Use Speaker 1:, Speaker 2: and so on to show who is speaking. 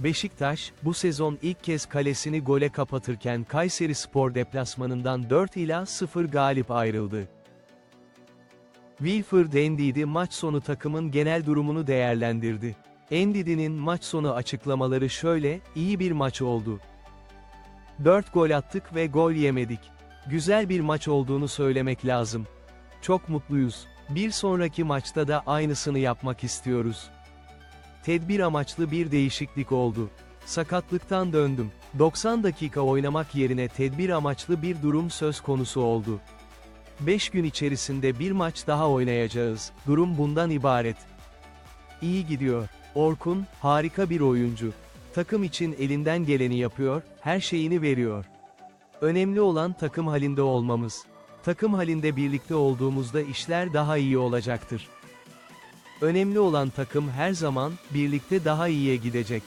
Speaker 1: Beşiktaş, bu sezon ilk kez kalesini gole kapatırken Kayseri Spor deplasmanından 4 ila 0 galip ayrıldı. Wilfred Ndidi maç sonu takımın genel durumunu değerlendirdi. Ndidi'nin maç sonu açıklamaları şöyle, iyi bir maç oldu. 4 gol attık ve gol yemedik. Güzel bir maç olduğunu söylemek lazım. Çok mutluyuz. Bir sonraki maçta da aynısını yapmak istiyoruz. Tedbir amaçlı bir değişiklik oldu. Sakatlıktan döndüm. 90 dakika oynamak yerine tedbir amaçlı bir durum söz konusu oldu. 5 gün içerisinde bir maç daha oynayacağız. Durum bundan ibaret. İyi gidiyor. Orkun, harika bir oyuncu. Takım için elinden geleni yapıyor, her şeyini veriyor. Önemli olan takım halinde olmamız. Takım halinde birlikte olduğumuzda işler daha iyi olacaktır. Önemli olan takım her zaman birlikte daha iyiye gidecek.